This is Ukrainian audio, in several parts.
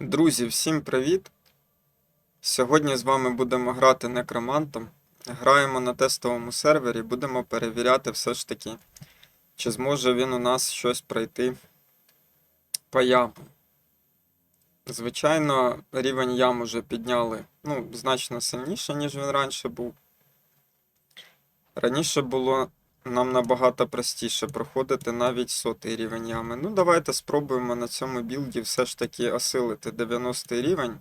Друзі, всім привіт! Сьогодні з вами будемо грати некромантом. Граємо на тестовому сервері, будемо перевіряти все ж таки, чи зможе він у нас щось пройти по яму. Звичайно, рівень ям уже підняли ну, значно сильніше, ніж він раніше був. Раніше було нам набагато простіше проходити навіть сотий рівень ями. Ну, давайте спробуємо на цьому білді все ж таки осилити 90 рівень.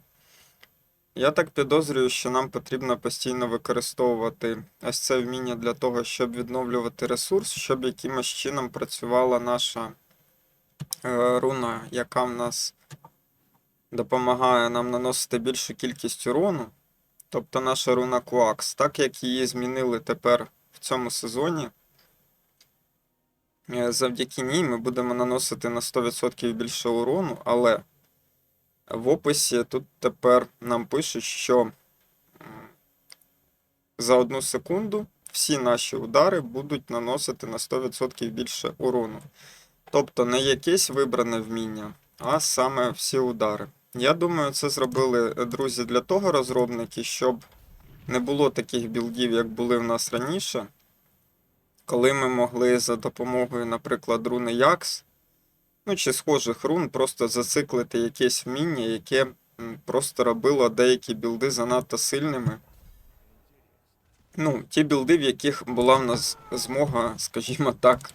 Я так підозрюю, що нам потрібно постійно використовувати ось це вміння для того, щоб відновлювати ресурс, щоб якимось чином працювала наша е, руна, яка в нас допомагає нам наносити більшу кількість урону. Тобто наша руна Куакс, так як її змінили тепер в цьому сезоні. Е, Завдяки ній ми будемо наносити на 100% більше урону, але в описі тут тепер нам пишуть, що за одну секунду всі наші удари будуть наносити на 100% більше урону. Тобто не якесь вибране вміння, а саме всі удари. Я думаю, це зробили е, друзі для того розробники, щоб не було таких білдів, як були в нас раніше коли ми могли за допомогою, наприклад, руни Якс, ну чи схожих рун, просто зациклити якесь вміння, яке просто робило деякі білди занадто сильними. Ну, ті білди, в яких була в нас змога, скажімо так,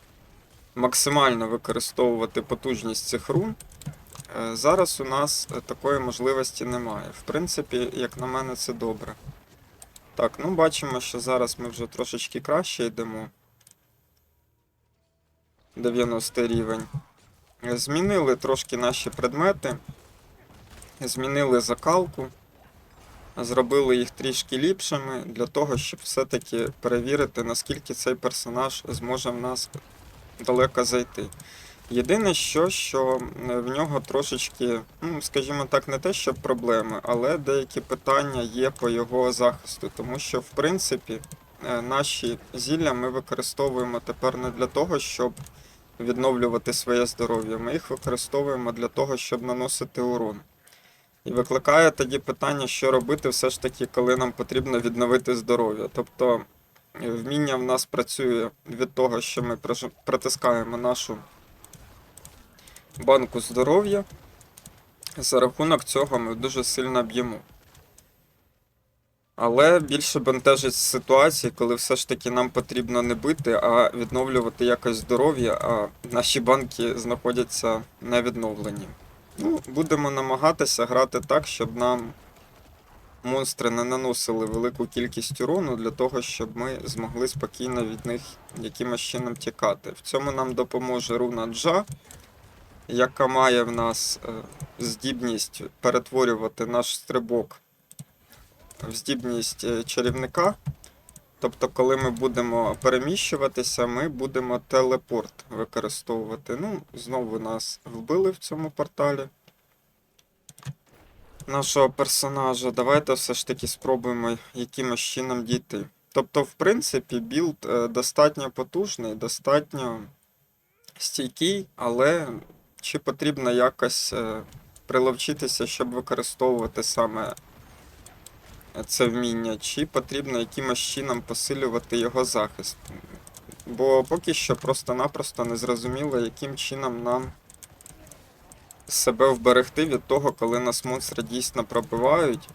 максимально використовувати потужність цих рун. Е, Зараз у нас такої можливості немає. В принципі, як на мене, це добре. Так, ну бачимо, що зараз ми вже трошечки краще йдемо. 90 рівень. Змінили трошки наші предмети, змінили закалку, зробили їх трішки ліпшими для того, щоб все-таки перевірити, наскільки цей персонаж зможе в нас далеко зайти. Єдине, що, що в нього трошечки, ну, скажімо так, не те, що проблеми, але деякі питання є по його захисту, тому що, в принципі, е, наші зілля ми використовуємо тепер не для того, щоб відновлювати своє здоров'я. Ми їх використовуємо для того, щоб наносити урон. І викликає тоді питання, що робити все ж таки, коли нам потрібно відновити здоров'я. Тобто е, вміння в нас працює від того, що ми притискаємо нашу банку здоров'я. За рахунок цього ми дуже сильно б'ємо. Але більше бентежить ситуації, коли все ж таки нам потрібно не бити, а відновлювати якось здоров'я, а наші банки знаходяться не відновлені. Ну, будемо намагатися грати так, щоб нам монстри не наносили велику кількість урону для того, щоб ми змогли спокійно від них якимось чином тікати. В цьому нам допоможе руна Джа, яка має в нас е, здібність перетворювати наш стрибок здібність е, чарівника. Тобто, коли ми будемо переміщуватися, ми будемо телепорт використовувати. Ну, знову нас вбили в цьому порталі. Нашого персонажа. Давайте все ж таки спробуємо якимось чином дійти. Тобто, в принципі, білд е, достатньо потужний, достатньо стійкий, але чи потрібно якось е, приловчитися, щоб використовувати саме це вміння, чи потрібно якимось чином посилювати його захист. Бо поки що просто-напросто не зрозуміло, яким чином нам себе вберегти від того, коли нас монстри дійсно пробивають.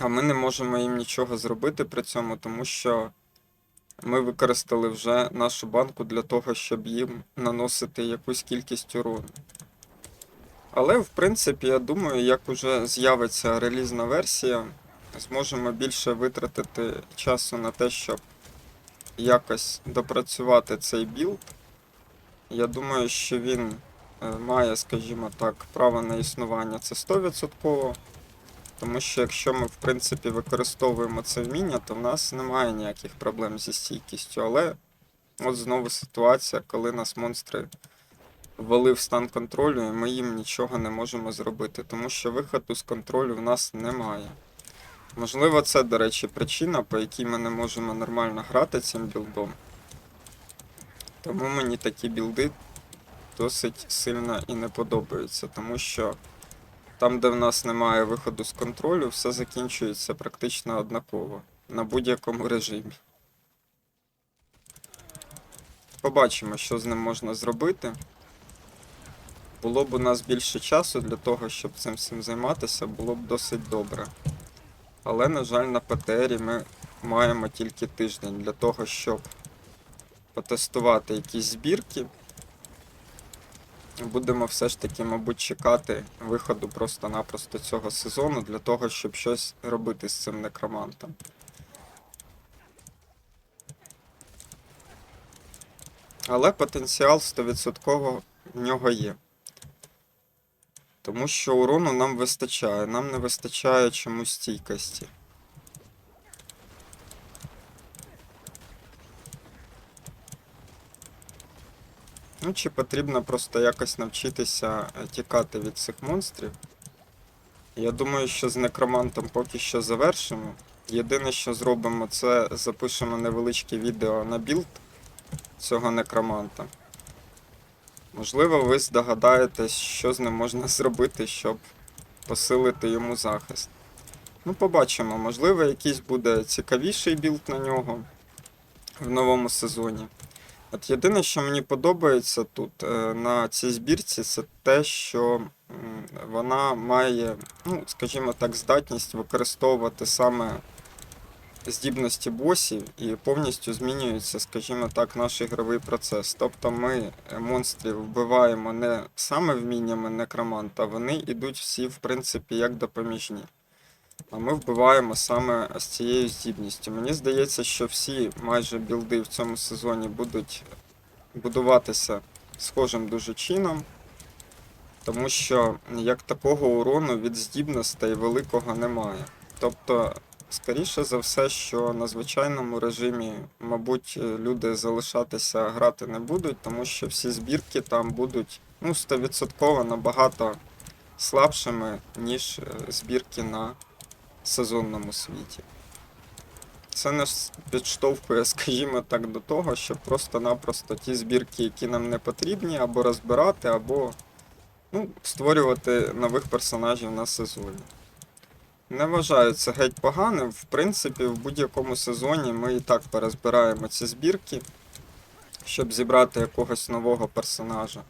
А ми не можемо їм нічого зробити при цьому, тому що ми використали вже нашу банку для того, щоб їм наносити якусь кількість урону. Але, в принципі, я думаю, як уже з'явиться релізна версія, зможемо більше витратити часу на те, щоб якось допрацювати цей білд. Я думаю, що він е, має, скажімо так, право на існування це 100%. Тому що якщо ми, в принципі, використовуємо це вміння, то в нас немає ніяких проблем зі стійкістю. Але от знову ситуація, коли нас монстри ввалив стан контролю, і ми їм нічого не можемо зробити, тому що виходу з контролю в нас немає. Можливо, це, до речі, причина, по якій ми не можемо нормально грати цим білдом. Тому мені такі білди досить сильно і не подобаються, тому що там, де в нас немає виходу з контролю, все закінчується практично однаково на будь-якому режимі. Побачимо, що з ним можна зробити. Було б у нас більше часу для того, щоб цим всім займатися, було б досить добре. Але, на жаль, на ПТРі ми маємо тільки тиждень для того, щоб потестувати якісь збірки. Будемо все ж таки, мабуть, чекати виходу просто-напросто цього сезону для того, щоб щось робити з цим некромантом. Але потенціал 100% в нього є. Тому що урону нам вистачає, нам не вистачає чомусь стійкості. Ну, чи потрібно просто якось навчитися е, тікати від цих монстрів? Я думаю, що з некромантом поки що завершимо. Єдине, що зробимо, це запишемо невеличке відео на білд цього некроманта. Можливо, ви здогадаєтесь, що з ним можна зробити, щоб посилити йому захист. Ну, побачимо, можливо, якийсь буде цікавіший білд на нього в новому сезоні. От єдине, що мені подобається тут е, на цій збірці, це те, що вона має, ну, скажімо так, здатність використовувати саме здібності босів і повністю змінюється, скажімо так, наш ігровий процес. Тобто ми е, монстрів вбиваємо не саме вміннями некроманта, вони йдуть всі, в принципі, як допоміжні. А ми вбиваємо саме з цією здібністю. Мені здається, що всі майже білди в цьому сезоні будуть будуватися схожим дуже чином, тому що як такого урону від здібностей великого немає. Тобто, скоріше за все, що на звичайному режимі, мабуть, люди залишатися грати не будуть, тому що всі збірки там будуть ну, 100% набагато слабшими, ніж е, збірки на сезонному світі. Це нас підштовхує, скажімо так, до того, щоб просто-напросто ті збірки, які нам не потрібні, або розбирати, або ну, створювати нових персонажів на сезоні. Не вважаю це геть поганим. В принципі, в будь-якому сезоні ми і так перезбираємо ці збірки, щоб зібрати якогось нового персонажа.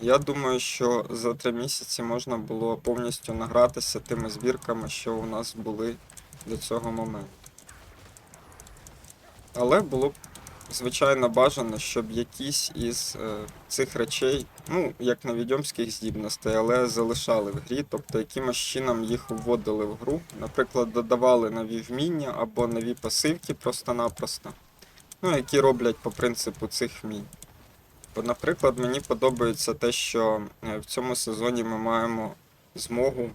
Я думаю, що за три місяці можна було повністю награтися тими збірками, що у нас були до цього моменту. Але було б, звичайно, бажано, щоб якісь із е, цих речей, ну, як на відьомських здібностей, але залишали в грі, тобто якимось чином їх вводили в гру. Наприклад, додавали нові вміння або нові пасивки просто-напросто, ну, які роблять по принципу цих вмінь. Бо, наприклад, мені подобається те, що е, в цьому сезоні ми маємо змогу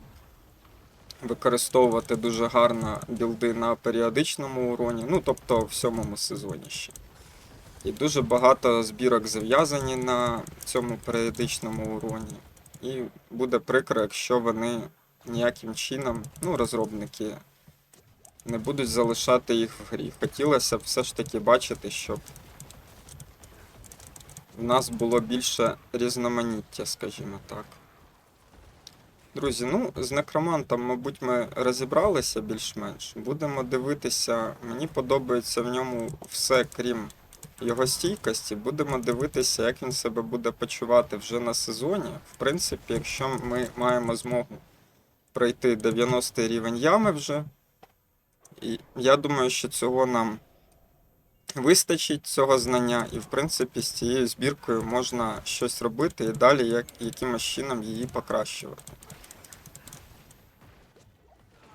використовувати дуже гарно білди на періодичному уроні, ну тобто в сьомому сезоні ще. І дуже багато збірок зав'язані на цьому періодичному уроні. І буде прикро, якщо вони ніяким чином, ну, розробники, не будуть залишати їх в грі. Хотілося б все ж таки бачити, щоб в нас було більше різноманіття, скажімо так. Друзі, ну, з некромантом, мабуть, ми розібралися більш-менш. Будемо дивитися. Мені подобається в ньому все, крім його стійкості. Будемо дивитися, як він себе буде почувати вже на сезоні. В принципі, якщо ми маємо змогу пройти 90 рівень ями вже, і я думаю, що цього нам вистачить цього знання, і в принципі з цією збіркою можна щось робити і далі як, якимось чином її покращувати.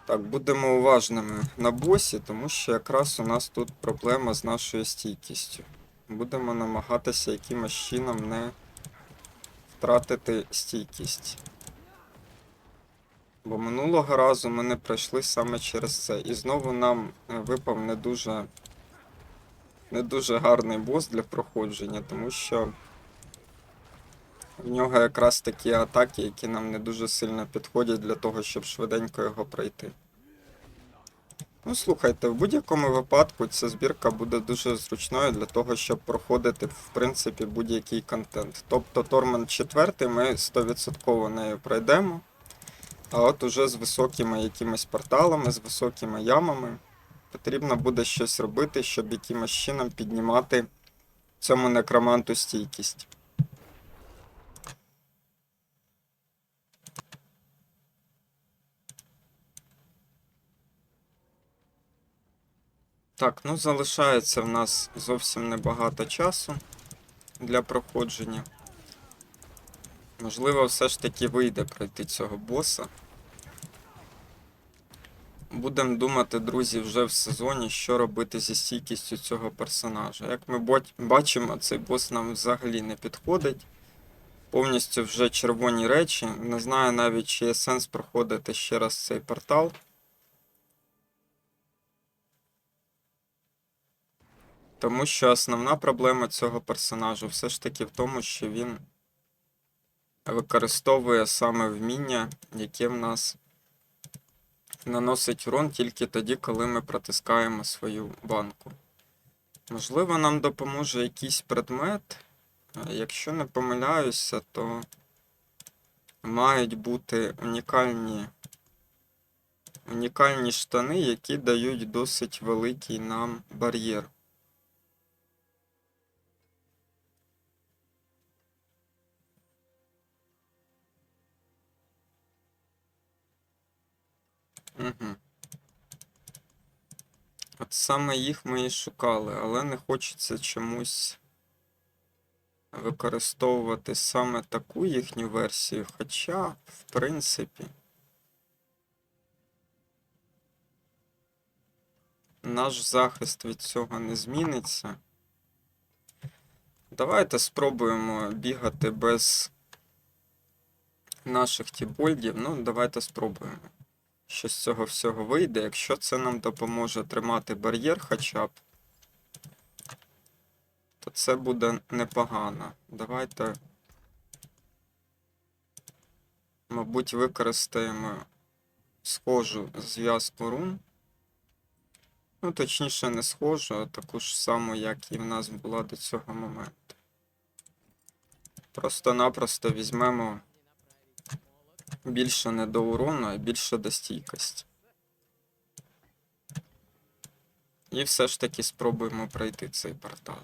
Так, будемо уважними на босі, тому що якраз у нас тут проблема з нашою стійкістю. Будемо намагатися якимось чином не втратити стійкість. Бо минулого разу ми не пройшли саме через це. І знову нам е, випав не дуже не дуже гарний бос для проходження, тому що в нього якраз такі атаки, які нам не дуже сильно підходять для того, щоб швиденько його пройти. Ну, слухайте, в будь-якому випадку ця збірка буде дуже зручною для того, щоб проходити, в принципі, будь-який контент. Тобто Торман 4 ми 100% нею пройдемо. А от уже з високими якимись порталами, з високими ямами потрібно буде щось робити, щоб якимось чином піднімати цьому некроманту стійкість. Так, ну залишається в нас зовсім небагато часу для проходження. Можливо, все ж таки вийде пройти цього боса. Будемо думати, друзі, вже в сезоні, що робити зі стійкістю цього персонажа. Як ми бачимо, цей бос нам взагалі не підходить. Повністю вже червоні речі. Не знаю навіть, чи є сенс проходити ще раз цей портал. Тому що основна проблема цього персонажу все ж таки в тому, що він використовує саме вміння, яке в нас наносить урон тільки тоді, коли ми протискаємо свою банку. Можливо, нам допоможе якийсь предмет. Якщо не помиляюся, то мають бути унікальні, унікальні штани, які дають досить великий нам бар'єр. Угу. От саме їх ми і шукали, але не хочеться чомусь використовувати саме таку їхню версію, хоча, в принципі, наш захист від цього не зміниться. Давайте спробуємо бігати без наших тібольдів. Ну, давайте спробуємо що з цього всього вийде. Якщо це нам допоможе тримати бар'єр хоча б, то це буде непогано. Давайте, мабуть, використаємо схожу зв'язку рун. Ну, точніше, не схожу, а таку ж саму, як і в нас була до цього моменту. Просто-напросто візьмемо більше не до урону, а більше до стійкості. І все ж таки спробуємо пройти цей портал.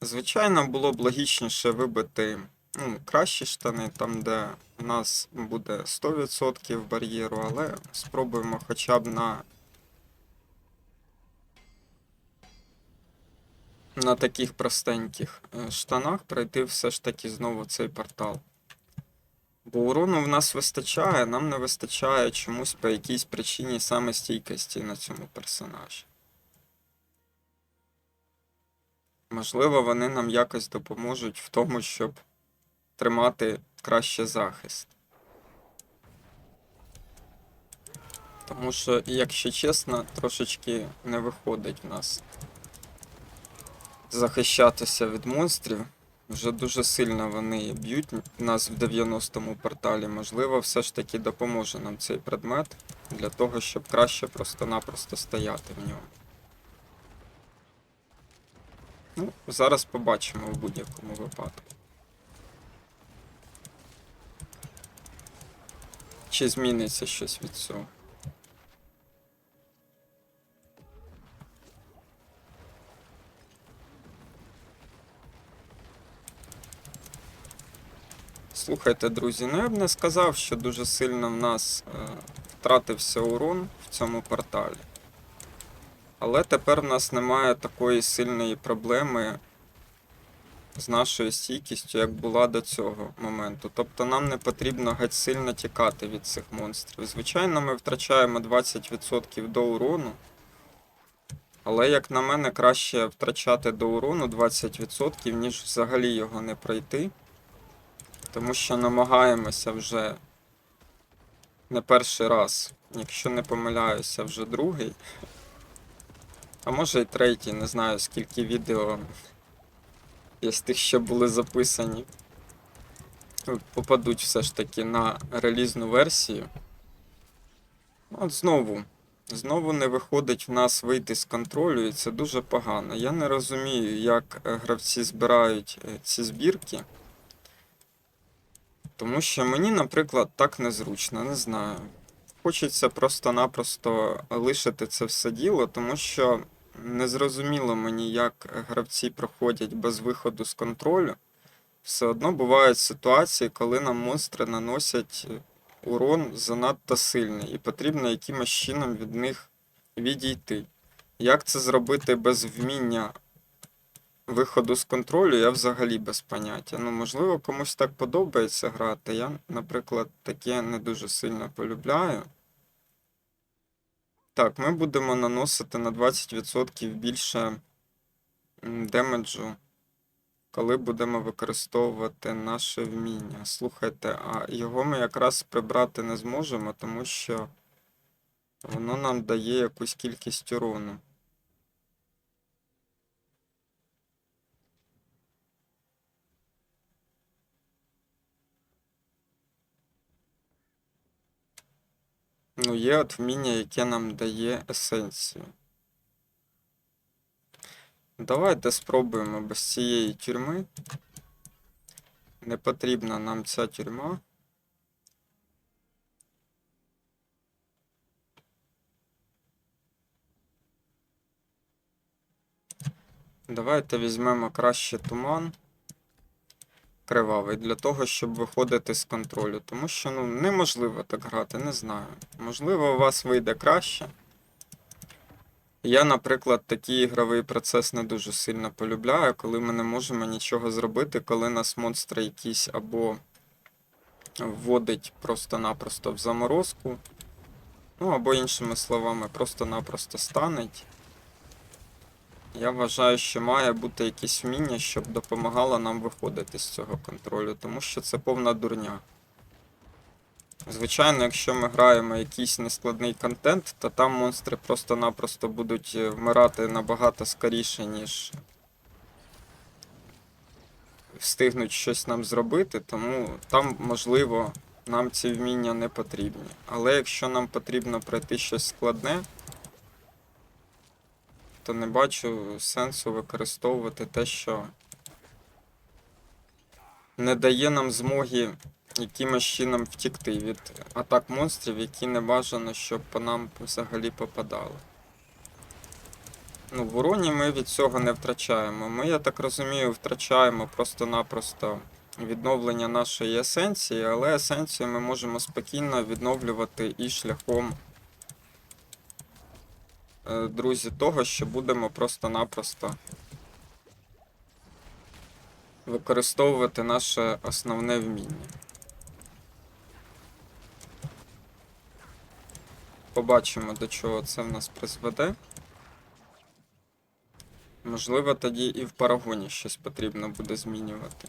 Звичайно, було б логічніше вибити ну, кращі штани, там, де у нас буде 100% бар'єру, але спробуємо хоча б на. На таких простеньких е, штанах пройти все ж таки знову цей портал. Бо урону в нас вистачає, нам не вистачає чомусь по якійсь причині саме стійкості на цьому персонажі. Можливо, вони нам якось допоможуть в тому, щоб тримати краще захист. Тому що, якщо чесно, трошечки не виходить в нас захищатися від монстрів. Вже дуже сильно вони б'ють нас в 90-му порталі. Можливо, все ж таки допоможе нам цей предмет для того, щоб краще просто-напросто стояти в ньому. Ну, зараз побачимо в будь-якому випадку. Чи зміниться щось від цього? Слухайте, друзі, ну я б не сказав, що дуже сильно в нас е, втратився урон в цьому порталі. Але тепер в нас немає такої сильної проблеми з нашою стійкістю, як була до цього моменту. Тобто нам не потрібно геть сильно тікати від цих монстрів. Звичайно, ми втрачаємо 20% до урону. Але, як на мене, краще втрачати до урону 20%, ніж взагалі його не пройти. Тому що намагаємося вже не перший раз, якщо не помиляюся, вже другий. А може й третій, не знаю скільки відео є з тих, що були записані. Попадуть все ж таки на релізну версію. От знову Знову не виходить в нас вийти з контролю, і це дуже погано. Я не розумію, як гравці збирають е, ці збірки. Тому що мені, наприклад, так незручно, не знаю. Хочеться просто-напросто лишити це все діло, тому що незрозуміло мені, як гравці проходять без виходу з контролю. Все одно бувають ситуації, коли нам монстри наносять урон занадто сильний, і потрібно якимось чином від них відійти. Як це зробити без вміння виходу з контролю, я взагалі без поняття. Ну, можливо, комусь так подобається грати. Я, наприклад, таке не дуже сильно полюбляю. Так, ми будемо наносити на 20% більше демеджу, коли будемо використовувати наше вміння. Слухайте, а його ми якраз прибрати не зможемо, тому що воно нам дає якусь кількість урону. Ну, є от вміння, яке нам дає есенцію. Давайте спробуємо без цієї тюрми. Не потрібна нам ця тюрма. Давайте візьмемо краще туман кривавий для того, щоб виходити з контролю. Тому що ну, неможливо так грати, не знаю. Можливо, у вас вийде краще. Я, наприклад, такий ігровий процес не дуже сильно полюбляю, коли ми не можемо нічого зробити, коли нас монстри якісь або вводить просто-напросто в заморозку, ну або іншими словами, просто-напросто станеть. Я вважаю, що має бути якесь вміння, щоб допомагало нам виходити з цього контролю, тому що це повна дурня. Звичайно, якщо ми граємо якийсь нескладний контент, то там монстри просто-напросто будуть е, вмирати набагато скоріше, ніж встигнуть щось нам зробити, тому там, можливо, нам ці вміння не потрібні. Але якщо нам потрібно пройти щось складне, то не бачу сенсу використовувати те, що не дає нам змоги якимось чином втікти від атак монстрів, які не бажано, щоб по нам взагалі попадали. Ну, в уроні ми від цього не втрачаємо. Ми, я так розумію, втрачаємо просто-напросто відновлення нашої есенції, але есенцію ми можемо спокійно відновлювати і шляхом, друзі, того, що будемо просто-напросто використовувати наше основне вміння. Побачимо, до чого це в нас призведе. Можливо, тоді і в парагоні щось потрібно буде змінювати.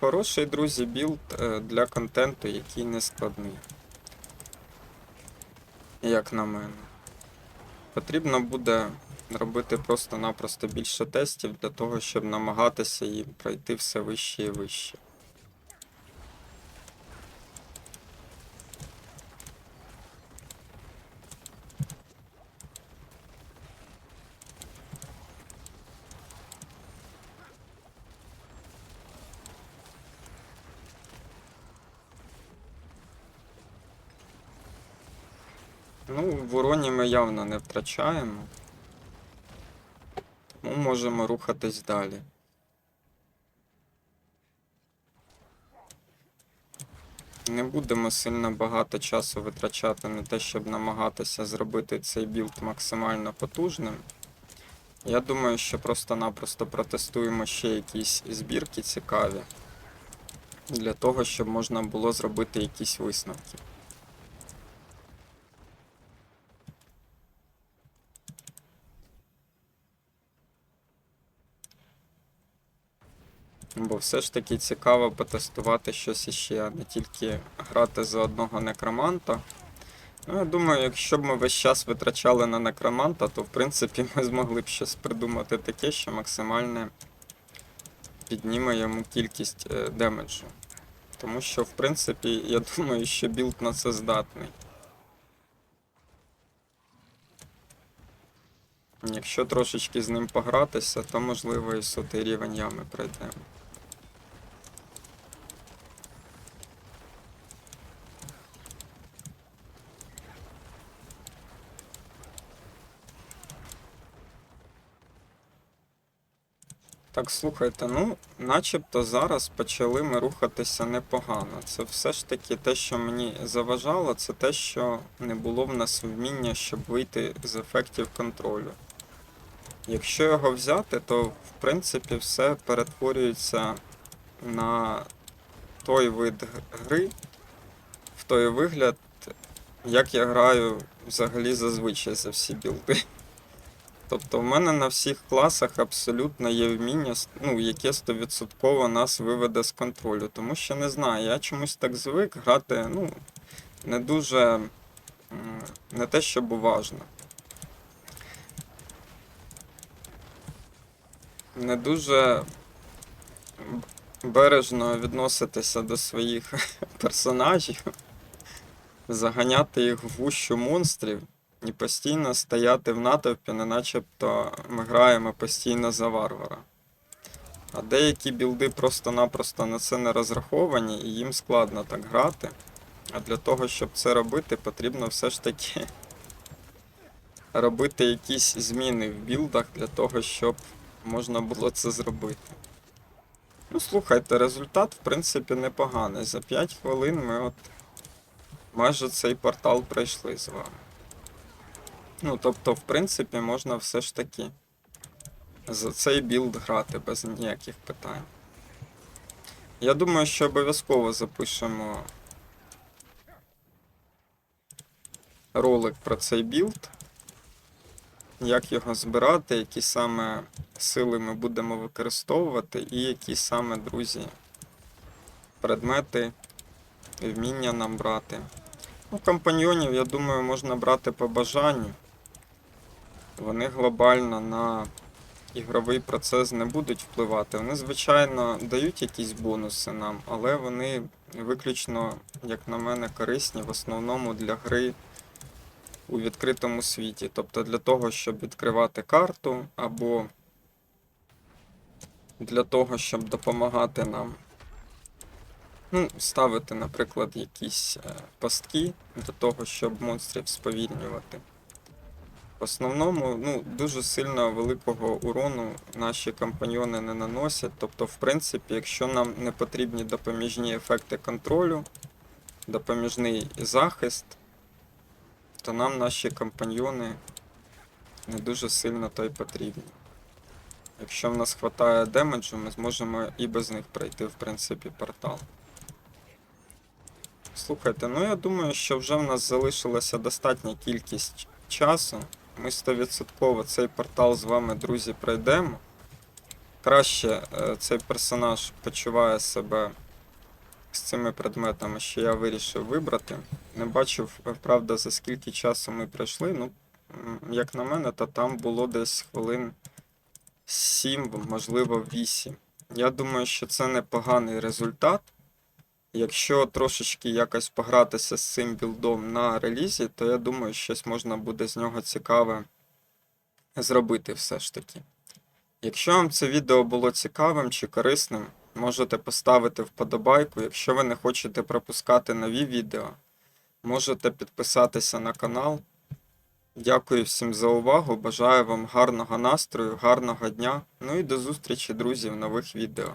Хороший, друзі, білд е, для контенту, який не складний. Як на мене. Потрібно буде робити просто-напросто більше тестів для того, щоб намагатися їм пройти все вище і вище. Ну, в уроні ми явно не втрачаємо. Тому можемо рухатись далі. Не будемо сильно багато часу витрачати на те, щоб намагатися зробити цей білд максимально потужним. Я думаю, що просто-напросто протестуємо ще якісь збірки цікаві. Для того, щоб можна було зробити якісь висновки. Бо все ж таки цікаво потестувати щось іще, не тільки грати за одного некроманта. Ну, я думаю, якщо б ми весь час витрачали на некроманта, то в принципі ми змогли б щось придумати таке, що максимально підніме йому кількість е, демеджу. Тому що, в принципі, я думаю, що білд на це здатний. Якщо трошечки з ним погратися, то можливо і сотий рівень ями пройдемо. Так, слухайте, ну, начебто зараз почали ми рухатися непогано. Це все ж таки те, що мені заважало, це те, що не було в нас вміння, щоб вийти з ефектів контролю. Якщо його взяти, то в принципі все перетворюється на той вид гри, в той вигляд, як я граю взагалі зазвичай за всі білди. Тобто в мене на всіх класах абсолютно є вміння, ну, яке 100% нас виведе з контролю. Тому що не знаю, я чомусь так звик грати, ну, не дуже не те, щоб уважно. Не дуже бережно відноситися до своїх персонажів, заганяти їх в гущу монстрів і постійно стояти в натовпі, не начебто ми граємо постійно за варвара. А деякі білди просто-напросто на це не розраховані, і їм складно так грати. А для того, щоб це робити, потрібно все ж таки робити якісь зміни в білдах для того, щоб можна було це зробити. Ну, слухайте, результат, в принципі, непоганий. За 5 хвилин ми от майже цей портал пройшли з вами. Ну, тобто, в принципі, можна все ж таки за цей білд грати без ніяких питань. Я думаю, що обов'язково запишемо ролик про цей білд. Як його збирати, які саме сили ми будемо використовувати, і які саме, друзі, предмети, вміння нам брати. Ну, компаньйонів, я думаю, можна брати по бажанню. Вони глобально на ігровий процес не будуть впливати. Вони, звичайно, дають якісь бонуси нам, але вони виключно, як на мене, корисні в основному для гри у відкритому світі. Тобто для того, щоб відкривати карту, або для того, щоб допомагати нам ну, ставити, наприклад, якісь е, пастки для того, щоб монстрів сповільнювати. В основному, ну, дуже сильно великого урону наші компаньйони не наносять. Тобто, в принципі, якщо нам не потрібні допоміжні ефекти контролю, допоміжний захист, то нам наші компаньйони не дуже сильно то й потрібні. Якщо в нас вистачає демеджу, ми зможемо і без них пройти, в принципі, портал. Слухайте, ну я думаю, що вже в нас залишилася достатня кількість часу. Ми 100% цей портал з вами, друзі, пройдемо. Краще е, цей персонаж почуває себе з цими предметами, що я вирішив вибрати. Не бачив, е, правда, за скільки часу ми пройшли. Ну, як на мене, то там було десь хвилин 7, можливо, 8. Я думаю, що це непоганий результат. Якщо трошечки якось погратися з цим білдом на релізі, то я думаю, щось можна буде з нього цікаве зробити все ж таки. Якщо вам це відео було цікавим чи корисним, можете поставити вподобайку. Якщо ви не хочете пропускати нові відео, можете підписатися на канал. Дякую всім за увагу. Бажаю вам гарного настрою, гарного дня. Ну і до зустрічі, друзі, в нових відео.